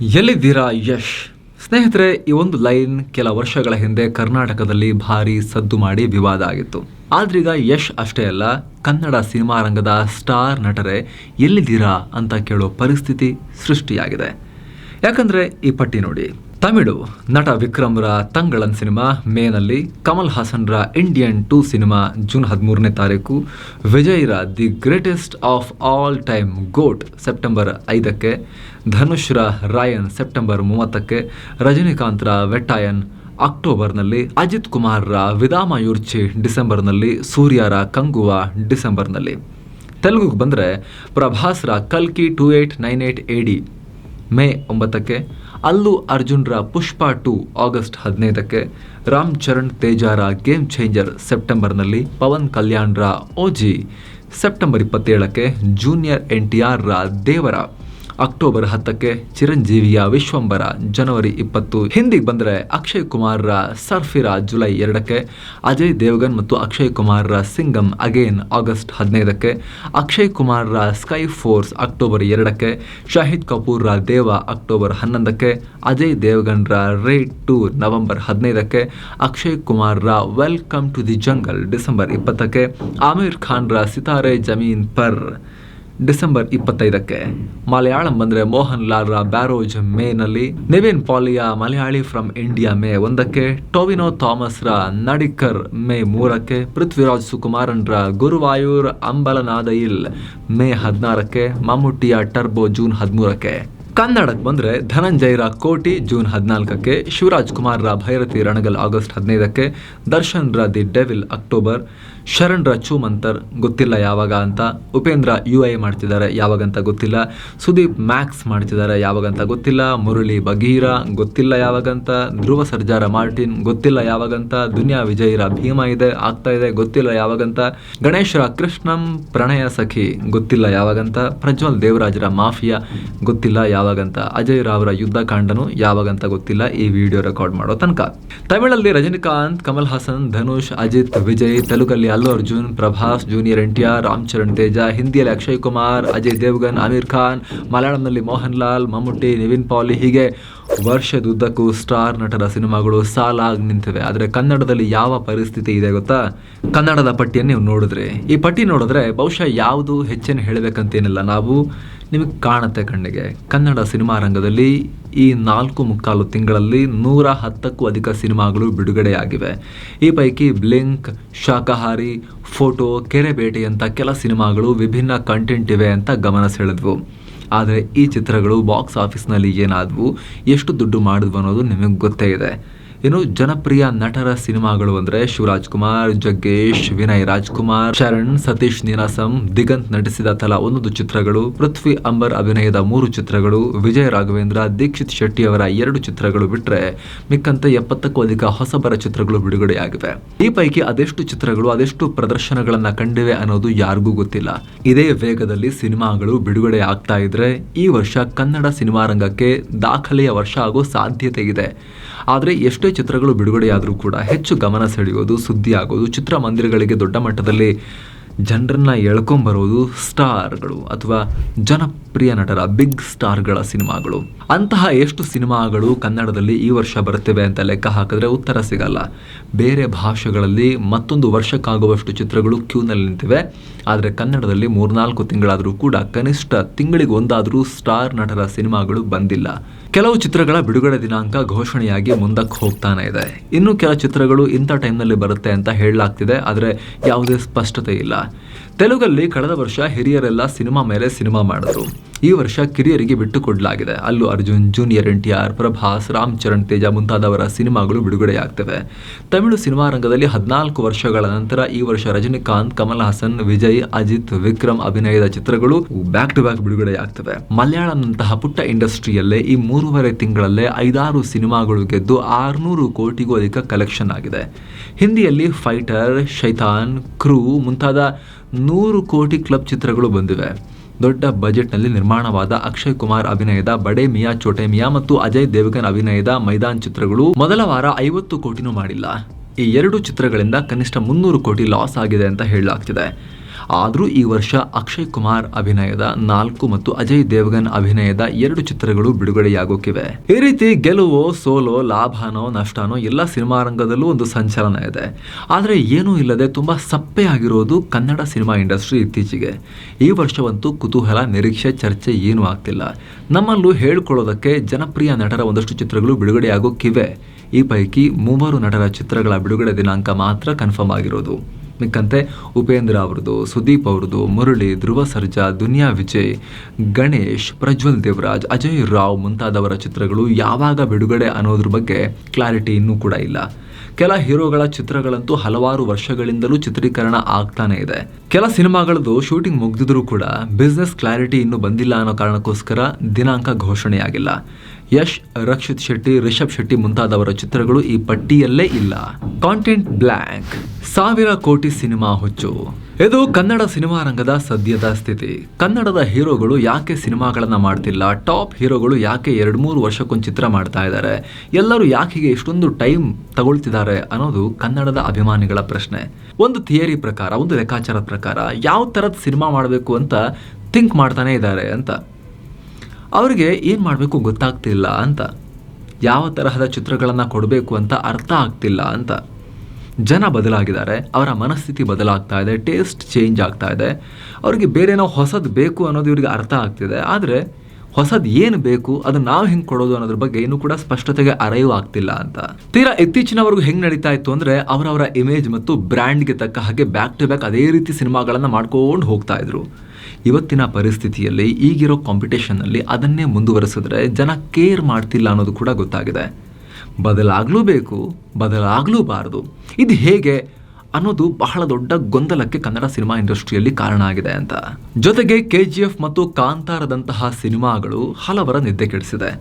ಎಲ್ಲಿದ್ದೀರಾ ಯಶ್? ಸ್ನೇಹಿತರೆ, ಈ ಒಂದು ಲೈನ್ ಕೆಲ ವರ್ಷಗಳ ಹಿಂದೆ ಕರ್ನಾಟಕದಲ್ಲಿ ಭಾರಿ ಸದ್ದು ಮಾಡಿ ವಿವಾದ ಆಗಿತ್ತು. ಆದ್ರೀಗ ಯಶ್ ಅಷ್ಟೇ ಅಲ್ಲ, ಕನ್ನಡ ಸಿನಿಮಾ ರಂಗದ ಸ್ಟಾರ್ ನಟರೇ ಎಲ್ಲಿದ್ದೀರಾ ಅಂತ ಕೇಳೋ ಪರಿಸ್ಥಿತಿ ಸೃಷ್ಟಿಯಾಗಿದೆ. ಯಾಕಂದರೆ, ಈ ಪಟ್ಟಿ ನೋಡಿ. ತಮಿಳು ನಟ ವಿಕ್ರಮ್ರ ತಂಗಳನ್ ಸಿನಿಮಾ ಮೇನಲ್ಲಿ ಕಮಲ್ ಹಾಸನ್ರ ಇಂಡಿಯನ್ ಟೂ ಸಿನಿಮಾ ಜೂನ್ ಹದಿಮೂರನೇ ತಾರೀಕು, ವಿಜಯ್ರ the greatest of all time GOAT September ಐದಕ್ಕೆ, ಧನುಷ್ರ ರಾಯನ್ ಸೆಪ್ಟೆಂಬರ್ ಮೂವತ್ತಕ್ಕೆ, ರಜನಿಕಾಂತ್ರ ವೆಟ್ಟಾಯನ್ ಅಕ್ಟೋಬರ್ನಲ್ಲಿ, ಅಜಿತ್ ಕುಮಾರ್ರ ವಿದಾಮಯೂರ್ಚಿ ಡಿಸೆಂಬರ್ನಲ್ಲಿ, ಸೂರ್ಯರ ಕಂಗುವ ಡಿಸೆಂಬರ್ನಲ್ಲಿ. ತೆಲುಗುಗೆ ಬಂದರೆ ಪ್ರಭಾಸ್ರ ಕಲ್ಕಿ two eight nine eight D May ಒಂಬತ್ತಕ್ಕೆ ಅಲ್ಲು ಅರ್ಜುನ್ರ ಪುಷ್ಪ ಟು ಆಗಸ್ಟ್ ಹದಿನೈದಕ್ಕೆ ರಾಮ್ ಚರಣ್ ತೇಜಾರ ಗೇಮ್ ಚೇಂಜರ್ ಸೆಪ್ಟೆಂಬರ್ನಲ್ಲಿ ಪವನ್ ಕಲ್ಯಾಣ್ರ ಓಜಿ. ಸೆಪ್ಟೆಂಬರ್ ಇಪ್ಪತ್ತೇಳಕ್ಕೆ ಜೂನಿಯರ್ ಎನ್ ಟಿ ಆರ್ರ ದೇವರ ಅಕ್ಟೋಬರ್ ಹತ್ತಕ್ಕೆ ಚಿರಂಜೀವಿಯ ವಿಶ್ವಂಬರ ಜನವರಿ ಇಪ್ಪತ್ತು. ಹಿಂದಿಗೆ ಬಂದರೆ ಅಕ್ಷಯ್ ಕುಮಾರ್ರ ಸರ್ಫಿರಾ ಜುಲೈ ಎರಡಕ್ಕೆ, ಅಜಯ್ ದೇವಗನ್ ಮತ್ತು ಅಕ್ಷಯ್ ಕುಮಾರ್ರ ಸಿಂಗಮ್ ಅಗೇನ್ ಆಗಸ್ಟ್ ಹದಿನೈದಕ್ಕೆ, ಅಕ್ಷಯ್ ಕುಮಾರ್ರ ಸ್ಕೈ ಫೋರ್ಸ್ ಅಕ್ಟೋಬರ್ ಎರಡಕ್ಕೆ, ಶಾಹಿದ್ ಕಪೂರ್ರ ದೇವ ಅಕ್ಟೋಬರ್ ಹನ್ನೊಂದಕ್ಕೆ, ಅಜಯ್ ದೇವಗನ್ರ ರೇಟ್ ಟು ನವೆಂಬರ್ ಹದಿನೈದಕ್ಕೆ, Akshay ಕುಮಾರ್ರ welcome to the jungle December ಇಪ್ಪತ್ತಕ್ಕೆ, ಆಮೀರ್ ಖಾನ್ರ ಸಿತಾರೆ ಜಮೀನ್ ಪರ್ ಡಿಸೆಂಬರ್ ಇಪ್ಪತ್ತೈದಕ್ಕೆ ಮಲಯಾಳಂ ಬಂದ್ರೆ ಮೋಹನ್ ಲಾಲ್ರ ಬ್ಯಾರೋಜ್ ಮೇನಲ್ಲಿ. Nivin ಪಾಲಿಯ Malayali from India May ಒಂದಕ್ಕೆ, ಟೊವಿನೋ ಥಾಮಸ್ರ ನಡಿಕರ್ ಮೇ ಮೂರಕ್ಕೆ, ಪೃಥ್ವಿರಾಜ್ ಸುಕುಮಾರನ್ರ ಗುರುವಾಯೂರ್ ಅಂಬಲನಾದಯಿಲ್ ಮೇ ಹದಿನಾರಕ್ಕೆ ಮಮ್ಮುಟ್ಟಿಯ ಟರ್ಬೋ ಜೂನ್ ಹದಿಮೂರಕ್ಕೆ. ಕನ್ನಡಕ್ಕೆ ಬಂದರೆ ಧನಂಜಯರ ಕೋಟಿ ಜೂನ್ ಹದಿನಾಲ್ಕಕ್ಕೆ, ಶಿವರಾಜ್ ಕುಮಾರ್ರ ಭೈರತಿ ರಣಗಲ್ ಆಗಸ್ಟ್ ಹದಿನೈದಕ್ಕೆ, ದರ್ಶನ್ರ ದಿ ಡೆವಿಲ್ ಅಕ್ಟೋಬರ್ ಶರಣ್ರ ಚೂಮಂತರ್ ಗೊತ್ತಿಲ್ಲ ಯಾವಾಗ ಅಂತ, ಉಪೇಂದ್ರ ಯು ಐ ಮಾಡ್ತಿದ್ದಾರೆ, ಯಾವಾಗಂತ ಗೊತ್ತಿಲ್ಲ. ಸುದೀಪ್ ಮ್ಯಾಕ್ಸ್ ಮಾಡ್ತಿದ್ದಾರೆ, ಯಾವಾಗಂತ ಗೊತ್ತಿಲ್ಲ. ಮುರಳಿ ಬಗೀರ ಗೊತ್ತಿಲ್ಲ ಯಾವಾಗಂತ. ಧ್ರುವ ಸರ್ಜಾರ ಮಾರ್ಟಿನ್ ಗೊತ್ತಿಲ್ಲ ಯಾವಾಗಂತ. ದುನಿಯಾ ವಿಜಯರ ಭೀಮ ಇದೆ, ಆಗ್ತಾ ಇದೆ, ಗೊತ್ತಿಲ್ಲ ಯಾವಾಗಂತ. ಗಣೇಶ್ರ ಕೃಷ್ಣಂ ಪ್ರಣಯ ಸಖಿ ಗೊತ್ತಿಲ್ಲ ಯಾವಾಗಂತ. ಪ್ರಜ್ವಲ್ ದೇವರಾಜರ ಮಾಫಿಯಾ ಗೊತ್ತಿಲ್ಲ ಯಾವಾಗಂತ. ಅಜಯ್ ರಾವ್ರ ಯುದ್ಧ ಕಾಂಡನು ಯಾವಾಗಂತ ಗೊತ್ತಿಲ್ಲ. ಈ ವಿಡಿಯೋ ರೆಕಾರ್ಡ್ ಮಾಡೋ ತನಕ. ತಮಿಳಲ್ಲಿ Rajinikanth, Kamal Haasan, Dhanush, Ajit, Vijay, ತೆಲುಗಲ್ಲಿ Allu Arjun, Prabhas junior N T R Ram Charan Teja, ಹಿಂದಿಯಲ್ಲಿ ಅಕ್ಷಯ್ ಕುಮಾರ್, ಅಜಯ್ ದೇವ್ಗನ್, ಆಮೀರ್ ಖಾನ್, ಮಲಯಾಳಂನಲ್ಲಿ ಮೋಹನ್ ಲಾಲ್ ಮಮ್ಮುಟ್ಟಿ ನಿವಿನ್ ಪಾಲಿ ಹೀಗೆ ವರ್ಷದುದ್ದಕ್ಕೂ ಸ್ಟಾರ್ ನಟರ ಸಿನಿಮಾಗಳು ಸಾಲಾಗಿ ನಿಂತಿವೆ. ಆದರೆ ಕನ್ನಡದಲ್ಲಿ ಯಾವ ಪರಿಸ್ಥಿತಿ ಇದೆ ಗೊತ್ತಾ? ಕನ್ನಡದ ಪಟ್ಟಿಯನ್ನು ನೀವು ನೋಡಿದ್ರೆ. ಈ ಪಟ್ಟಿ ನೋಡಿದ್ರೆ ಬಹುಶಃ ಯಾವುದು ಹೆಚ್ಚೇನು ಹೇಳಬೇಕಂತೇನಿಲ್ಲ. ನಾವು ನಿಮಗೆ ಕಾಣುತ್ತೆ ಕಣ್ಣಿಗೆ. ಕನ್ನಡ ಸಿನಿಮಾ ರಂಗದಲ್ಲಿ ಈ ನಾಲ್ಕು ಮುಕ್ಕಾಲು ತಿಂಗಳಲ್ಲಿ ನೂರ ಹತ್ತಕ್ಕೂ ಅಧಿಕ ಸಿನಿಮಾಗಳು ಬಿಡುಗಡೆಯಾಗಿವೆ. ಈ ಪೈಕಿ ಬ್ಲಿಂಕ್, ಶಾಕಾಹಾರಿ, ಫೋಟೋ, ಕೆರೆ ಬೇಟೆಯಂಥ ಕೆಲ ಸಿನಿಮಾಗಳು ವಿಭಿನ್ನ ಕಂಟೆಂಟ್ ಇವೆ ಅಂತ ಗಮನ ಸೆಳೆದ್ವು. ಆದರೆ ಈ ಚಿತ್ರಗಳು ಬಾಕ್ಸ್ ಆಫೀಸ್ನಲ್ಲಿ ಏನಾದವು, ಎಷ್ಟು ದುಡ್ಡು ಮಾಡಿದ್ವು ಅನ್ನೋದು ನಿಮಗೆ ಗೊತ್ತೇ ಇದೆ. ಇನ್ನು ಜನಪ್ರಿಯ ನಟರ ಸಿನಿಮಾಗಳು ಅಂದರೆ ಶಿವರಾಜ್ ಕುಮಾರ್ ಜಗ್ಗೇಶ್, ವಿನಯ್ ರಾಜ್ಕುಮಾರ್, ಶರಣ್, ಸತೀಶ್ ನೀನಾಸಂ, ದಿಗಂತ್ ನಟಿಸಿದ ತಲಾ ಒಂದೊಂದು ಚಿತ್ರಗಳು, ಪೃಥ್ವಿ ಅಂಬರ್ ಅಭಿನಯದ ಮೂರು ಚಿತ್ರಗಳು, ವಿಜಯ ರಾಘವೇಂದ್ರ, ದೀಕ್ಷಿತ್ ಶೆಟ್ಟಿ ಅವರ ಎರಡು ಚಿತ್ರಗಳು ಬಿಟ್ಟರೆ ಮಿಕ್ಕಂತೆ ಎಪ್ಪತ್ತಕ್ಕೂ ಅಧಿಕ ಹೊಸಬರ ಚಿತ್ರಗಳು ಬಿಡುಗಡೆಯಾಗಿವೆ. ಈ ಪೈಕಿ ಅದೆಷ್ಟು ಚಿತ್ರಗಳು, ಅದೆಷ್ಟು ಪ್ರದರ್ಶನಗಳನ್ನ ಕಂಡಿವೆ ಅನ್ನೋದು ಯಾರಿಗೂ ಗೊತ್ತಿಲ್ಲ. ಇದೇ ವೇಗದಲ್ಲಿ ಸಿನಿಮಾಗಳು ಬಿಡುಗಡೆ ಆಗ್ತಾ ಇದ್ರೆ ಈ ವರ್ಷ ಕನ್ನಡ ಸಿನಿಮಾ ರಂಗಕ್ಕೆ ದಾಖಲೆಯ ವರ್ಷ ಆಗೋ ಸಾಧ್ಯತೆ ಇದೆ. ಆದರೆ ಎಷ್ಟೇ ಚಿತ್ರಗಳು ಬಿಡುಗಡೆಯಾದರೂ ಕೂಡ ಹೆಚ್ಚು ಗಮನ ಸೆಳೆಯೋದು ಸುದ್ದಿ ಆಗೋದು ಚಿತ್ರಮಂದಿರಗಳಿಗೆ ದೊಡ್ಡ ಮಟ್ಟದಲ್ಲಿ ಜನರನ್ನ ಎಳ್ಕೊಂಬರೋದು ಸ್ಟಾರ್ಗಳು ಅಥವಾ ಜನಪ್ರಿಯ ನಟರ ಬಿಗ್ ಸ್ಟಾರ್ಗಳ ಸಿನಿಮಾಗಳು. ಅಂತಹ ಎಷ್ಟು ಸಿನಿಮಾಗಳು ಕನ್ನಡದಲ್ಲಿ ಈ ವರ್ಷ ಬರುತ್ತವೆ ಅಂತ ಲೆಕ್ಕ ಹಾಕಿದ್ರೆ ಉತ್ತರ ಸಿಗಲ್ಲ. ಬೇರೆ ಭಾಷೆಗಳಲ್ಲಿ ಮತ್ತೊಂದು ವರ್ಷಕ್ಕಾಗುವಷ್ಟು ಚಿತ್ರಗಳು ಕ್ಯೂನಲ್ಲಿ ನಿಂತಿವೆ. ಆದರೆ ಕನ್ನಡದಲ್ಲಿ ಮೂರ್ನಾಲ್ಕು ತಿಂಗಳಾದರೂ ಕೂಡ ಕನಿಷ್ಠ ತಿಂಗಳಿಗೆ ಒಂದಾದರೂ ಸ್ಟಾರ್ ನಟರ ಸಿನಿಮಾಗಳು ಬಂದಿಲ್ಲ. ಕೆಲವು ಚಿತ್ರಗಳ ಬಿಡುಗಡೆ ದಿನಾಂಕ ಘೋಷಣೆಯಾಗಿ ಮುಂದಕ್ಕೆ ಹೋಗ್ತಾನೆ ಇದೆ. ಇನ್ನು ಕೆಲ ಚಿತ್ರಗಳು ಇಂಥ ಟೈಮ್ನಲ್ಲಿ ಬರುತ್ತೆ ಅಂತ ಹೇಳಲಾಗ್ತಿದೆ, ಆದರೆ ಯಾವುದೇ ಸ್ಪಷ್ಟತೆ ಇಲ್ಲ. ತೆಲುಗಲ್ಲಿ ಕಳೆದ ವರ್ಷ ಹಿರಿಯರೆಲ್ಲ ಸಿನಿಮಾ ಮೇಲೆ ಸಿನಿಮಾ ಮಾಡಿದ್ರು. ಈ ವರ್ಷ ಕಿರಿಯರಿಗೆ ಬಿಟ್ಟುಕೊಡಲಾಗಿದೆ. Allu Arjun, junior N T R Prabhas Ram Charan Teja ಮುಂತಾದವರ ಸಿನಿಮಾಗಳು ಬಿಡುಗಡೆಯಾಗ್ತವೆ. ತಮಿಳು ಸಿನಿಮಾ ರಂಗದಲ್ಲಿ ಹದಿನಾಲ್ಕು ವರ್ಷಗಳ ನಂತರ ಈ ವರ್ಷ ರಜನಿಕಾಂತ್, ಕಮಲ್ ಹಾಸನ್, ವಿಜಯ್, ಅಜಿತ್, ವಿಕ್ರಮ್ ಅಭಿನಯದ ಚಿತ್ರಗಳು ಬ್ಯಾಕ್ ಟು ಬ್ಯಾಕ್ ಬಿಡುಗಡೆಯಾಗ್ತವೆ. ಮಲಯಾಳಂನಂತಹ ಪುಟ್ಟ ಇಂಡಸ್ಟ್ರಿಯಲ್ಲೇ ಈ ಮೂರುವರೆ ತಿಂಗಳಲ್ಲೇ ಐದಾರು ಸಿನಿಮಾಗಳು ಗೆದ್ದು ಆರುನೂರು ಕೋಟಿಗೂ ಅಧಿಕ ಕಲೆಕ್ಷನ್ ಆಗಿದೆ. ಹಿಂದಿಯಲ್ಲಿ ಫೈಟರ್ ಶೈತಾನ್ ಕ್ರೂ ಮುಂತಾದ ನೂರು ಕೋಟಿ ಕ್ಲಬ್ ಚಿತ್ರಗಳು ಬಂದಿವೆ. ದೊಡ್ಡ ಬಜೆಟ್ನಲ್ಲಿ ನಿರ್ಮಾಣವಾದ ಅಕ್ಷಯ್ ಕುಮಾರ್ ಅಭಿನಯದ ಬಡೆ, ಮಿಯಾ ಚೋಟೆ ಮಿಯಾ ಮತ್ತು ಅಜಯ್ ದೇವಗನ್ ಅಭಿನಯದ ಮೈದಾನ್ ಚಿತ್ರಗಳು ಮೊದಲ ವಾರ ಐವತ್ತು ಕೋಟಿನೂ ಮಾಡಿಲ್ಲ. ಈ ಎರಡು ಚಿತ್ರಗಳಿಂದ ಕನಿಷ್ಠ ಮುನ್ನೂರು ಕೋಟಿ ಲಾಸ್ ಆಗಿದೆ ಅಂತ ಹೇಳಲಾಗ್ತಿದೆ. ಆದರೂ ಈ ವರ್ಷ ಅಕ್ಷಯ್ ಕುಮಾರ್ ಅಭಿನಯದ ನಾಲ್ಕು ಮತ್ತು ಅಜಯ್ ದೇವಗನ್ ಅಭಿನಯದ ಎರಡು ಚಿತ್ರಗಳು ಬಿಡುಗಡೆಯಾಗೋಕಿವೆ ಈ ರೀತಿ ಗೆಲುವೋ, ಸೋಲೋ, ಲಾಭನೋ, ನಷ್ಟನೋ ಎಲ್ಲ ಸಿನಿಮಾ ರಂಗದಲ್ಲೂ ಒಂದು ಸಂಚಲನ ಇದೆ. ಆದರೆ ಏನೂ ಇಲ್ಲದೆ ತುಂಬಾ ಸಪ್ಪೆ ಆಗಿರೋದು ಕನ್ನಡ ಸಿನಿಮಾ ಇಂಡಸ್ಟ್ರಿ ಇತ್ತೀಚೆಗೆ. ಈ ವರ್ಷವಂತೂ ಕುತೂಹಲ, ನಿರೀಕ್ಷೆ, ಚರ್ಚೆ ಏನೂ ಆಗ್ತಿಲ್ಲ. ನಮ್ಮಲ್ಲೂ ಹೇಳ್ಕೊಳ್ಳೋದಕ್ಕೆ ಜನಪ್ರಿಯ ನಟರ ಒಂದಷ್ಟು ಚಿತ್ರಗಳು ಬಿಡುಗಡೆಯಾಗೋಕ್ಕಿವೆ ಈ ಪೈಕಿ ಮೂವರು ನಟರ ಚಿತ್ರಗಳ ಬಿಡುಗಡೆ ದಿನಾಂಕ ಮಾತ್ರ ಕನ್ಫರ್ಮ್ ಆಗಿರೋದು. ಮಿಕ್ಕಂತೆ ಉಪೇಂದ್ರ ಅವ್ರದ್ದು, ಸುದೀಪ್ ಅವ್ರದ್ದು, ಮುರಳಿ, ಧ್ರುವ ಸರ್ಜಾ, ದುನಿಯಾ ವಿಜಯ್, ಗಣೇಶ್, ಪ್ರಜ್ವಲ್ ದೇವರಾಜ್, ಅಜಯ್ ರಾವ್ ಮುಂತಾದವರ ಚಿತ್ರಗಳು ಯಾವಾಗ ಬಿಡುಗಡೆ ಅನ್ನೋದ್ರ ಬಗ್ಗೆ ಕ್ಲಾರಿಟಿ ಇನ್ನೂ ಕೂಡ ಇಲ್ಲ. ಕೆಲ ಹೀರೋಗಳ ಚಿತ್ರಗಳಂತೂ ಹಲವಾರು ವರ್ಷಗಳಿಂದಲೂ ಚಿತ್ರೀಕರಣ ಆಗ್ತಾನೆ ಇದೆ. ಕೆಲ ಸಿನಿಮಾಗಳದ್ದು ಶೂಟಿಂಗ್ ಮುಗ್ದಿದ್ರೂ ಕೂಡ ಬಿಸ್ನೆಸ್ ಕ್ಲಾರಿಟಿ ಇನ್ನೂ ಬಂದಿಲ್ಲ ಅನ್ನೋ ಕಾರಣಕ್ಕೋಸ್ಕರ ದಿನಾಂಕ ಘೋಷಣೆಯಾಗಿಲ್ಲ. ಯಶ್, ರಕ್ಷಿತ್ ಶೆಟ್ಟಿ, ರಿಷಬ್ ಶೆಟ್ಟಿ ಮುಂತಾದವರ ಚಿತ್ರಗಳು ಈ ಪಟ್ಟಿಯಲ್ಲೇ ಇಲ್ಲ. ಕಾಂಟೆಂಟ್ ಬ್ಲ್ಯಾಂಕ್ ಸಾವಿರ ಕೋಟಿ ಸಿನಿಮಾ ಹುಚ್ಚು. ಇದು ಕನ್ನಡ ಸಿನಿಮಾ ರಂಗದ ಸದ್ಯದ ಸ್ಥಿತಿ. ಕನ್ನಡದ ಹೀರೋಗಳು ಯಾಕೆ ಸಿನಿಮಾಗಳನ್ನ ಮಾಡ್ತಿಲ್ಲ? ಟಾಪ್ ಹೀರೋಗಳು ಯಾಕೆ ಎರಡು ಮೂರು ವರ್ಷಕ್ಕೊಂದು ಚಿತ್ರ ಮಾಡ್ತಾ ಇದ್ದಾರೆ ಎಲ್ಲರೂ ಯಾಕೆ ಹೀಗೆ ಇಷ್ಟೊಂದು ಟೈಮ್ ತಗೊಳ್ತಿದ್ದಾರೆ ಅನ್ನೋದು ಕನ್ನಡದ ಅಭಿಮಾನಿಗಳ ಪ್ರಶ್ನೆ. ಒಂದು ಥಿಯರಿ ಪ್ರಕಾರ, ಒಂದು ಲೆಕ್ಕಾಚಾರದ ಪ್ರಕಾರ, ಯಾವ ಥರದ ಸಿನಿಮಾ ಮಾಡಬೇಕು ಅಂತ ಥಿಂಕ್ ಮಾಡ್ತಾನೆ ಇದ್ದಾರೆ ಅಂತ. ಅವರಿಗೆ ಏನು ಮಾಡಬೇಕು ಗೊತ್ತಾಗ್ತಿಲ್ಲ ಅಂತ. ಯಾವ ತರಹದ ಚಿತ್ರಗಳನ್ನು ಕೊಡಬೇಕು ಅಂತ ಅರ್ಥ ಆಗ್ತಿಲ್ಲ ಅಂತ. ಜನ ಬದಲಾಗಿದ್ದಾರೆ, ಅವರ ಮನಸ್ಥಿತಿ ಬದಲಾಗ್ತಾ ಇದೆ, ಟೇಸ್ಟ್ ಚೇಂಜ್ ಆಗ್ತಾ ಇದೆ. ಅವರಿಗೆ ಬೇರೆನೋ ಹೊಸದು ಬೇಕು ಅನ್ನೋದು ಇವರಿಗೆ ಅರ್ಥ ಆಗ್ತಿದೆ. ಆದರೆ ಹೊಸದು ಏನು ಬೇಕು, ಅದನ್ನು ನಾವು ಹೆಂಗೆ ಕೊಡೋದು ಅನ್ನೋದ್ರ ಬಗ್ಗೆ ಇನ್ನೂ ಕೂಡ ಸ್ಪಷ್ಟತೆಗೆ ಅರಿವು ಆಗ್ತಿಲ್ಲ ಅಂತ. ತೀರಾ ಇತ್ತೀಚಿನವರೆಗೂ ಹೆಂಗೆ ನಡೀತಾ ಇತ್ತು ಅಂದರೆ ಅವರವರ ಇಮೇಜ್ ಮತ್ತು ಬ್ರ್ಯಾಂಡ್ಗೆ ತಕ್ಕ ಹಾಗೆ ಬ್ಯಾಕ್ ಟು ಬ್ಯಾಕ್ ಅದೇ ರೀತಿ ಸಿನಿಮಾಗಳನ್ನು ಮಾಡ್ಕೊಂಡು ಹೋಗ್ತಾ ಇದ್ರು. ಇವತ್ತಿನ ಪರಿಸ್ಥಿತಿಯಲ್ಲಿ ಈಗಿರೋ ಕಾಂಪಿಟೇಷನ್ನಲ್ಲಿ ಅದನ್ನೇ ಮುಂದುವರೆಸಿದ್ರೆ ಜನ ಕೇರ್ ಮಾಡ್ತಿಲ್ಲ ಅನ್ನೋದು ಕೂಡ ಗೊತ್ತಾಗಿದೆ. ಬದಲಾಗ್ಲೂಬೇಕು ಬದಲಾಗ್ಲೂಬಾರದು ಇದು ಹೇಗೆ ಅನ್ನೋದು ಬಹಳ ದೊಡ್ಡ ಗೊಂದಲಕ್ಕೆ ಕನ್ನಡ ಸಿನಿಮಾ ಇಂಡಸ್ಟ್ರಿಯಲ್ಲಿ ಕಾರಣ ಆಗಿದೆ ಅಂತ. ಜೊತೆಗೆ ಕೆ ಜಿ ಎಫ್ ಮತ್ತು ಕಾಂತಾರದಂತಹ ಸಿನಿಮಾಗಳು ಹಲವರ ನಿದ್ದೆ ಕೆಡಿಸಿದೆ.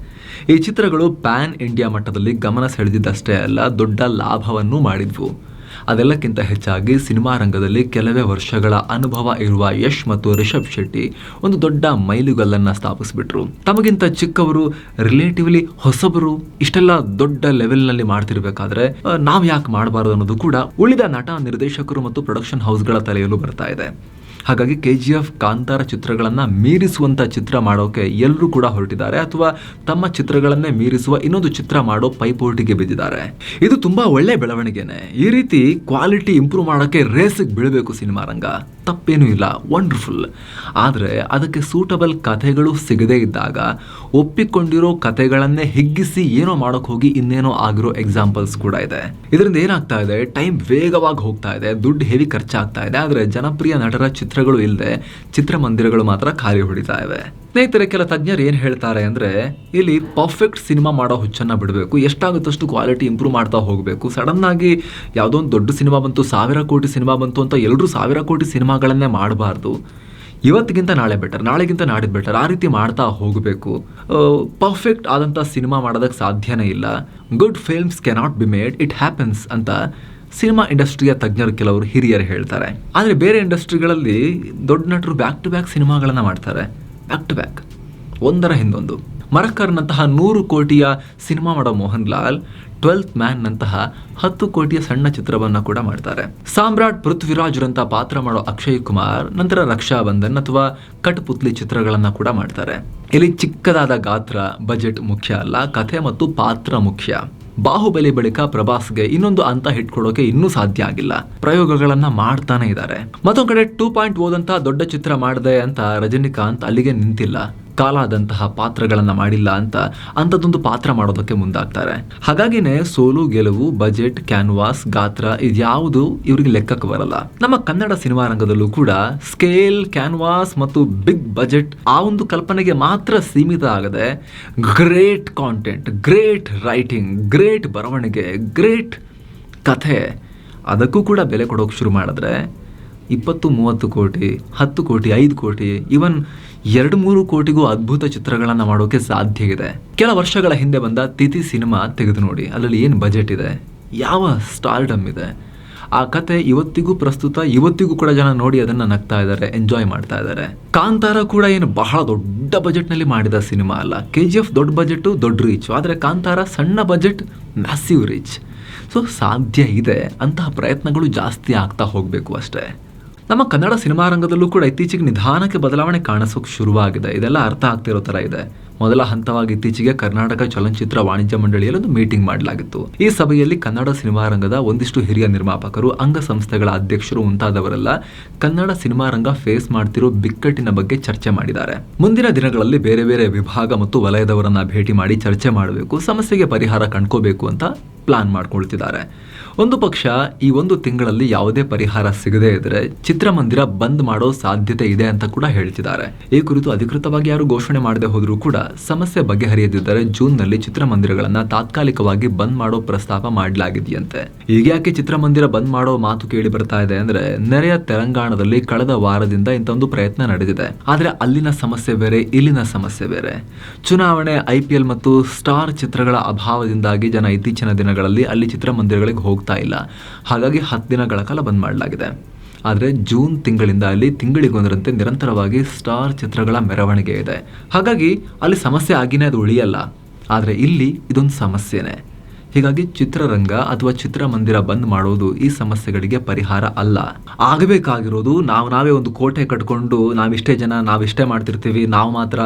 ಈ ಚಿತ್ರಗಳು ಪ್ಯಾನ್ ಇಂಡಿಯಾ ಮಟ್ಟದಲ್ಲಿ ಗಮನ ಸೆಳೆದಿದ್ದಷ್ಟೇ ಅಲ್ಲ, ದೊಡ್ಡ ಲಾಭವನ್ನೂ ಮಾಡಿದ್ವು. ಅದೆಲ್ಲಕ್ಕಿಂತ ಹೆಚ್ಚಾಗಿ ಸಿನಿಮಾ ರಂಗದಲ್ಲಿ ಕೆಲವೇ ವರ್ಷಗಳ ಅನುಭವ ಇರುವ ಯಶ್ ಮತ್ತು ರಿಷಬ್ ಶೆಟ್ಟಿ ಒಂದು ದೊಡ್ಡ ಮೈಲುಗಲ್ಲನ್ನು ಸ್ಥಾಪಿಸ್ಬಿಟ್ರು. ತಮಗಿಂತ ಚಿಕ್ಕವರು, ರಿಲೇಟಿವ್ಲಿ ಹೊಸಬರು, ಇಷ್ಟೆಲ್ಲ ದೊಡ್ಡ ಲೆವೆಲ್ನಲ್ಲಿ ಮಾಡ್ತಿರ್ಬೇಕಾದ್ರೆ ನಾವು ಯಾಕೆ ಮಾಡಬಾರದು ಅನ್ನೋದು ಕೂಡ ಉಳಿದ ನಟ ನಿರ್ದೇಶಕರು ಮತ್ತು ಪ್ರೊಡಕ್ಷನ್ ಹೌಸ್ಗಳ ತಲೆಯಲ್ಲೂ ಬರ್ತಾ ಇದೆ. ಹಾಗಾಗಿ ಕೆ ಜಿ ಎಫ್ ಕಾಂತಾರ ಚಿತ್ರಗಳನ್ನು ಮೀರಿಸುವಂಥ ಚಿತ್ರ ಮಾಡೋಕ್ಕೆ ಎಲ್ಲರೂ ಕೂಡ ಹೊರಟಿದ್ದಾರೆ ಅಥವಾ ತಮ್ಮ ಚಿತ್ರಗಳನ್ನೇ ಮೀರಿಸುವ ಇನ್ನೊಂದು ಚಿತ್ರ ಮಾಡೋ ಪೈಪೋಟಿಗೆ ಬಿದ್ದಿದ್ದಾರೆ. ಇದು ತುಂಬ ಒಳ್ಳೆ ಬೆಳವಣಿಗೆನೆ. ಈ ರೀತಿ ಕ್ವಾಲಿಟಿ ಇಂಪ್ರೂವ್ ಮಾಡೋಕೆ ರೇಸಿಗೆ ಬೀಳಬೇಕು ಸಿನಿಮಾ ರಂಗ. ತಪ್ಪೇನೂ ಇಲ್ಲ ವಂಡರ್ಫುಲ್ ಆದರೆ ಅದಕ್ಕೆ ಸೂಟಬಲ್ ಕಥೆಗಳು ಸಿಗದೇ ಇದ್ದಾಗ ಒಪ್ಪಿಕೊಂಡಿರೋ ಕತೆಗಳನ್ನೇ ಹಿಗ್ಗಿಸಿ ಏನೋ ಮಾಡೋಕೆ ಹೋಗಿ ಇನ್ನೇನೋ ಆಗಿರೋ ಎಕ್ಸಾಂಪಲ್ಸ್ ಕೂಡ ಇದೆ. ಇದರಿಂದ ಏನಾಗ್ತಾ ಇದೆ? ಟೈಮ್ ವೇಗವಾಗಿ ಹೋಗ್ತಾ ಇದೆ. ದುಡ್ಡು ಹೆವಿ ಖರ್ಚಾಗ್ತಾ ಇದೆ. ಆದರೆ ಜನಪ್ರಿಯ ನಟರ ಚಿತ್ರಗಳು ಇಲ್ಲದೆ ಚಿತ್ರಮಂದಿರಗಳು ಮಾತ್ರ ಖಾಲಿ ಹೊಡಿತಾ ಇವೆ. ಸ್ನೇಹಿತರೆ, ಕೆಲ ತಜ್ಞರು ಏನು ಹೇಳ್ತಾರೆ ಅಂದ್ರೆ, ಇಲ್ಲಿ ಪರ್ಫೆಕ್ಟ್ ಸಿನಿಮಾ ಮಾಡೋ ಹುಚ್ಚನ್ನು ಬಿಡಬೇಕು. ಎಷ್ಟಾಗುತ್ತಷ್ಟು ಕ್ವಾಲಿಟಿ ಇಂಪ್ರೂವ್ ಮಾಡ್ತಾ ಹೋಗಬೇಕು. ಸಡನ್ ಆಗಿ ಯಾವುದೋ ಒಂದು ದೊಡ್ಡ ಸಿನಿಮಾ ಬಂತು, ಸಾವಿರ ಕೋಟಿ ಸಿನಿಮಾ ಬಂತು ಅಂತ ಎಲ್ಲರೂ ಸಾವಿರ ಕೋಟಿ ಸಿನಿಮಾಗಳನ್ನೇ ಮಾಡಬಾರ್ದು. ಇವತ್ತಿಗಿಂತ ನಾಳೆ ಬೆಟರ್ ನಾಳೆಗಿಂತ ನಾಡಿದ್ದು ಬೆಟರ್ ಆ ರೀತಿ ಮಾಡ್ತಾ ಹೋಗಬೇಕು. ಪರ್ಫೆಕ್ಟ್ ಆದಂಥ ಸಿನಿಮಾ ಮಾಡೋದಕ್ಕೆ ಸಾಧ್ಯನೇ ಇಲ್ಲ. Good films cannot be made it happens ಅಂತ ಸಿನಿಮಾ ಇಂಡಸ್ಟ್ರಿಯ ತಜ್ಞರು ಕೆಲವರು ಹಿರಿಯರು ಹೇಳ್ತಾರೆ. ಆದರೆ ಬೇರೆ ಇಂಡಸ್ಟ್ರಿಗಳಲ್ಲಿ ದೊಡ್ಡ ನಟರು ಬ್ಯಾಕ್ ಟು ಬ್ಯಾಕ್ ಸಿನಿಮಾಗಳನ್ನು ಮಾಡ್ತಾರೆ. ಬ್ಯಾಕ್ ಟು ಬ್ಯಾಕ್ ಒಂದರ ಹಿಂದೊಂದು. ಮರಕ್ಕರ್ನಂತಹ ನೂರು ಕೋಟಿಯ ಸಿನಿಮಾ ಮಾಡೋ ಮೋಹನ್ ಲಾಲ್ ಟ್ವೆಲ್ತ್ ಮ್ಯಾನ್ ನಂತಹ ಹತ್ತು ಕೋಟಿಯ ಸಣ್ಣ ಚಿತ್ರವನ್ನ ಕೂಡ ಮಾಡ್ತಾರೆ. ಸಾಮ್ರಾಟ್ ಪೃಥ್ವಿರಾಜ್ರಂತ ಪಾತ್ರ ಮಾಡೋ ಅಕ್ಷಯ್ ಕುಮಾರ್ ನಂತರ ರಕ್ಷಾ ಬಂಧನ್ ಅಥವಾ ಕಟ್ಪುತ್ಲಿ ಚಿತ್ರಗಳನ್ನ ಕೂಡ ಮಾಡ್ತಾರೆ. ಇಲ್ಲಿ ಚಿಕ್ಕದಾದ ಗಾತ್ರ, ಬಜೆಟ್ ಮುಖ್ಯ ಅಲ್ಲ, ಕಥೆ ಮತ್ತು ಪಾತ್ರ ಮುಖ್ಯ. ಬಾಹುಬಲಿ ಬಳಿಕ ಪ್ರಭಾಸ್ಗೆ ಇನ್ನೊಂದು ಅಂತ ಹಿಟ್ಕೊಳ್ಳೋಕೆ ಇನ್ನೂ ಸಾಧ್ಯ ಆಗಿಲ್ಲ. ಪ್ರಯೋಗಗಳನ್ನ ಮಾಡ್ತಾನೆ ಇದ್ದಾರೆ. ಮತ್ತೊಂದ್ ಕಡೆ ಟೂ ಪಾಯಿಂಟ್ ಓದಂತ ದೊಡ್ಡ ಚಿತ್ರ ಮಾಡಿದೆ ಅಂತ ರಜನಿಕಾಂತ್ ಅಲ್ಲಿಗೆ ನಿಂತಿಲ್ಲ. ಕಾಲಾದಂತಹ ಪಾತ್ರಗಳನ್ನು ಮಾಡಿಲ್ಲ ಅಂತ ಅಂಥದ್ದೊಂದು ಪಾತ್ರ ಮಾಡೋದಕ್ಕೆ ಮುಂದಾಗ್ತಾರೆ. ಹಾಗಾಗಿನೇ ಸೋಲು, ಗೆಲುವು, ಬಜೆಟ್, ಕ್ಯಾನ್ವಾಸ್, ಗಾತ್ರ ಇದ್ಯಾವುದು ಇವರಿಗೆ ಲೆಕ್ಕಕ್ಕೆ ಬರಲ್ಲ. ನಮ್ಮ ಕನ್ನಡ ಸಿನಿಮಾ ರಂಗದಲ್ಲೂ ಕೂಡ ಸ್ಕೇಲ್, ಕ್ಯಾನ್ವಾಸ್ ಮತ್ತು ಬಿಗ್ ಬಜೆಟ್ ಆ ಒಂದು ಕಲ್ಪನೆಗೆ ಮಾತ್ರ ಸೀಮಿತ ಆಗದೆ great content, great writing, great ಬರವಣಿಗೆ, ಗ್ರೇಟ್ ಕಥೆ ಅದಕ್ಕೂ ಕೂಡ ಬೆಲೆ ಕೊಡೋಕೆ ಶುರು ಮಾಡಿದ್ರೆ ಇಪ್ಪತ್ತು, ಮೂವತ್ತು ಕೋಟಿ, ಹತ್ತು ಕೋಟಿ, ಐದು ಕೋಟಿ ಇವನ್ ಎರಡು ಮೂರು ಕೋಟಿಗೂ ಅದ್ಭುತ ಚಿತ್ರಗಳನ್ನು ಮಾಡೋಕೆ ಸಾಧ್ಯ ಇದೆ ಕೆಲ ವರ್ಷಗಳ ಹಿಂದೆ ಬಂದ ತಿಥಿ ಸಿನಿಮಾ ತೆಗೆದು ನೋಡಿ ಅದರಲ್ಲಿ ಏನು ಬಜೆಟ್ ಇದೆ? ಯಾವ ಸ್ಟಾರ್ಡಮ್ ಇದೆ? ಆ ಕತೆ ಇವತ್ತಿಗೂ ಪ್ರಸ್ತುತ, ಇವತ್ತಿಗೂ ಕೂಡ ಜನ ನೋಡಿ ಅದನ್ನ ನಗ್ತಾ ಇದ್ದಾರೆ ಎಂಜಾಯ್ ಮಾಡ್ತಾ ಇದ್ದಾರೆ. ಕಾಂತಾರ ಕೂಡ ಏನು ಬಹಳ ದೊಡ್ಡ ಬಜೆಟ್ನಲ್ಲಿ ಮಾಡಿದ ಸಿನಿಮಾ ಅಲ್ಲ. ಕೆ ಜಿ ಎಫ್ ದೊಡ್ಡ ಬಜೆಟ್ ದೊಡ್ಡ ರೀಚ್ ಆದರೆ ಕಾಂತಾರ ಸಣ್ಣ ಬಜೆಟ್ ಮ್ಯಾಸಿವ್ ರೀಚ್ ಸೊ ಸಾಧ್ಯ ಇದೆ. ಅಂತಹ ಪ್ರಯತ್ನಗಳು ಜಾಸ್ತಿ ಆಗ್ತಾ ಹೋಗಬೇಕು ಅಷ್ಟೇ. ನಮ್ಮ ಕನ್ನಡ ಸಿನಿಮಾ ರಂಗದಲ್ಲೂ ಕೂಡ ಇತ್ತೀಚೆಗೆ ನಿಧಾನಕ್ಕೆ ಬದಲಾವಣೆ ಕಾಣಿಸೋಕೆ ಶುರುವಾಗಿದೆ. ಇದೆಲ್ಲ ಅರ್ಥ ಆಗ್ತಿರೋ ಥರ ಇದೆ. ಮೊದಲ ಹಂತವಾಗಿ ಇತ್ತೀಚೆಗೆ ಕರ್ನಾಟಕ ಚಲನಚಿತ್ರ ವಾಣಿಜ್ಯ ಮಂಡಳಿಯಲ್ಲಿ ಒಂದು ಮೀಟಿಂಗ್ ಮಾಡಲಾಗಿತ್ತು. ಈ ಸಭೆಯಲ್ಲಿ ಕನ್ನಡ ಸಿನಿಮಾ ರಂಗದ ಒಂದಿಷ್ಟು ಹಿರಿಯ ನಿರ್ಮಾಪಕರು, ಅಂಗಸಂಸ್ಥೆಗಳ ಅಧ್ಯಕ್ಷರು ಮುಂತಾದವರೆಲ್ಲ ಕನ್ನಡ ಸಿನಿಮಾ ರಂಗ ಫೇಸ್ ಮಾಡ್ತಿರೋ ಬಿಕ್ಕಟ್ಟಿನ ಬಗ್ಗೆ ಚರ್ಚೆ ಮಾಡಿದ್ದಾರೆ. ಮುಂದಿನ ದಿನಗಳಲ್ಲಿ ಬೇರೆ ಬೇರೆ ವಿಭಾಗ ಮತ್ತು ವಲಯದವರನ್ನ ಭೇಟಿ ಮಾಡಿ ಚರ್ಚೆ ಮಾಡಬೇಕು, ಸಮಸ್ಯೆಗೆ ಪರಿಹಾರ ಕಂಡ್ಕೋಬೇಕು ಅಂತ ಪ್ಲಾನ್ ಮಾಡ್ಕೊಳ್ತಿದ್ದಾರೆ. ಒಂದು ಪಕ್ಷ ಈ ಒಂದು ತಿಂಗಳಲ್ಲಿ ಯಾವುದೇ ಪರಿಹಾರ ಸಿಗದೇ ಇದ್ರೆ ಚಿತ್ರಮಂದಿರ ಬಂದ್ ಮಾಡೋ ಸಾಧ್ಯತೆ ಇದೆ ಅಂತ ಕೂಡ ಹೇಳ್ತಿದ್ದಾರೆ. ಈ ಕುರಿತು ಅಧಿಕೃತವಾಗಿ ಯಾರು ಘೋಷಣೆ ಮಾಡದೆ ಹೋದ್ರೂ ಕೂಡ ಸಮಸ್ಯೆ ಬಗೆಹರಿಯದಿದ್ದರೆ ಜೂನ್ನಲ್ಲಿ ಚಿತ್ರಮಂದಿರಗಳನ್ನ ತಾತ್ಕಾಲಿಕವಾಗಿ ಬಂದ್ ಮಾಡೋ ಪ್ರಸ್ತಾಪ ಮಾಡಲಾಗಿದೆಯಂತೆ. ಈಗ ಯಾಕೆ ಚಿತ್ರಮಂದಿರ ಬಂದ್ ಮಾಡೋ ಮಾತು ಕೇಳಿ ಬರ್ತಾ ಇದೆ ಅಂದ್ರೆ ನೆರೆಯ ತೆಲಂಗಾಣದಲ್ಲಿ ಕಳೆದ ವಾರದಿಂದ ಇಂತ ಒಂದು ಪ್ರಯತ್ನ ನಡೆದಿದೆ. ಆದ್ರೆ ಅಲ್ಲಿನ ಸಮಸ್ಯೆ ಬೇರೆ, ಇಲ್ಲಿನ ಸಮಸ್ಯೆ ಬೇರೆ. ಚುನಾವಣೆ ಐಪಿಎಲ್ ಮತ್ತು ಸ್ಟಾರ್ ಚಿತ್ರಗಳ ಅಭಾವದಿಂದಾಗಿ ಜನ ಇತ್ತೀಚಿನ ದಿನಗಳಲ್ಲಿ ಅಲ್ಲಿ ಚಿತ್ರಮಂದಿರಗಳಿಗೆ ಹೋಗ್ತಾ ಇಲ್ಲ. ಹಾಗಾಗಿ ಹತ್ತು ದಿನಗಳ ಕಾಲ ಬಂದ್ ಮಾಡಲಾಗಿದೆ. ಆದರೆ ಜೂನ್ ತಿಂಗಳಿಂದ ಅಲ್ಲಿ ತಿಂಗಳಿಗೊಂದರಂತೆ ನಿರಂತರವಾಗಿ ಸ್ಟಾರ್ ಚಿತ್ರಗಳ ಮೆರವಣಿಗೆ ಇದೆ. ಹಾಗಾಗಿ ಅಲ್ಲಿ ಸಮಸ್ಯೆ ಆಗಿನೇ ಅದು ಉಳಿಯಲ್ಲ. ಆದರೆ ಇಲ್ಲಿ ಇದೊಂದು ಸಮಸ್ಯೆನೇ. ಹೀಗಾಗಿ ಚಿತ್ರರಂಗ ಅಥವಾ ಚಿತ್ರಮಂದಿರ ಬಂದ್ ಮಾಡೋದು ಈ ಸಮಸ್ಯೆಗಳಿಗೆ ಪರಿಹಾರ ಅಲ್ಲ. ಆಗಬೇಕಾಗಿರೋದು ನಾವು ನಾವೇ ಒಂದು ಕೋಟೆ ಕಟ್ಕೊಂಡು ನಾವಿಷ್ಟೇ ಜನ, ನಾವಿಷ್ಟೇ ಮಾಡ್ತಿರ್ತೀವಿ, ನಾವು ಮಾತ್ರ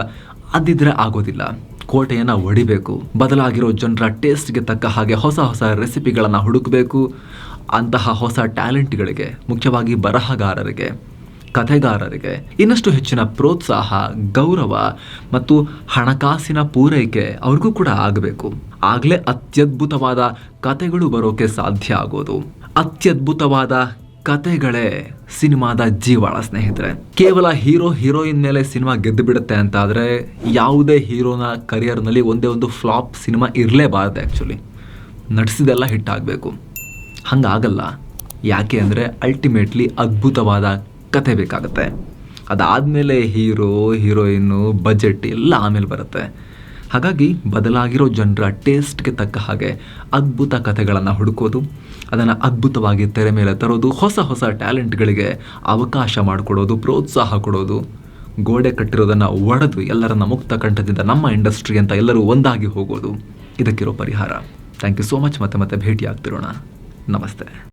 ಅದಿದ್ರೆ ಆಗೋದಿಲ್ಲ. ಕೋಟೆಯನ್ನು ಒಡಿಬೇಕು. ಬದಲಾಗಿರೋ ಜನರ ಟೇಸ್ಟ್ಗೆ ತಕ್ಕ ಹಾಗೆ ಹೊಸ ಹೊಸ ರೆಸಿಪಿಗಳನ್ನು ಹುಡುಕಬೇಕು. ಅಂತಹ ಹೊಸ ಟ್ಯಾಲೆಂಟ್ಗಳಿಗೆ, ಮುಖ್ಯವಾಗಿ ಬರಹಗಾರರಿಗೆ, ಕಥೆಗಾರರಿಗೆ ಇನ್ನಷ್ಟು ಹೆಚ್ಚಿನ ಪ್ರೋತ್ಸಾಹ, ಗೌರವ ಮತ್ತು ಹಣಕಾಸಿನ ಪೂರೈಕೆ ಅವ್ರಿಗೂ ಕೂಡ ಆಗಬೇಕು. ಆಗಲೇ ಅತ್ಯದ್ಭುತವಾದ ಕಥೆಗಳು ಬರೋಕೆ ಸಾಧ್ಯ ಆಗೋದು. ಅತ್ಯದ್ಭುತವಾದ ಕತೆಗಳೇ ಸಿನಿಮಾದ ಜೀವಾಳ ಸ್ನೇಹಿತರೆ. ಕೇವಲ ಹೀರೋ, ಹೀರೋಯಿನ್ ಮೇಲೆ ಸಿನಿಮಾ ಗೆದ್ದು ಬಿಡುತ್ತೆ ಅಂತ ಆದರೆ ಯಾವುದೇ ಹೀರೋನ ಕರಿಯರ್ನಲ್ಲಿ ಒಂದೇ ಒಂದು ಫ್ಲಾಪ್ ಸಿನಿಮಾ ಇರಲೇಬಾರದು ಆ್ಯಕ್ಚುಲಿ ನಟಿಸಿದೆಲ್ಲ ಹಿಟ್ ಆಗಬೇಕು ಹಂಗಾಗಲ್ಲ. ಯಾಕೆ ಅಂದರೆ ಅಲ್ಟಿಮೇಟ್ಲಿ ಅದ್ಭುತವಾದ ಕತೆ ಬೇಕಾಗುತ್ತೆ. ಅದಾದಮೇಲೆ ಹೀರೋ, ಹೀರೋಯಿನ್ನು ಬಜೆಟ್ ಎಲ್ಲ ಆಮೇಲೆ ಬರುತ್ತೆ. ಹಾಗಾಗಿ ಬದಲಾಗಿರೋ ಜನರ ಟೇಸ್ಟ್ಗೆ ತಕ್ಕ ಹಾಗೆ ಅದ್ಭುತ ಕಥೆಗಳನ್ನು ಹುಡುಕೋದು, ಅದನ್ನು ಅದ್ಭುತವಾಗಿ ತೆರೆ ಮೇಲೆ ತರೋದು, ಹೊಸ ಹೊಸ ಟ್ಯಾಲೆಂಟ್ಗಳಿಗೆ ಅವಕಾಶ ಮಾಡಿಕೊಡೋದು, ಪ್ರೋತ್ಸಾಹ ಕೊಡೋದು, ಗೋಡೆ ಕಟ್ಟಿರೋದನ್ನು ಒಡೆದು ಎಲ್ಲರನ್ನ ಮುಕ್ತ ಕಂಠದಿಂದ ನಮ್ಮ ಇಂಡಸ್ಟ್ರಿ ಅಂತ ಎಲ್ಲರೂ ಒಂದಾಗಿ ಹೋಗೋದು. ಇದಕ್ಕಿರೋ ಪರಿಹಾರ. Thank you so much. ಮತ್ತೆ ಮತ್ತೆ ಭೇಟಿ ಆಗ್ತಿರೋಣ ನಮಸ್ತೆ.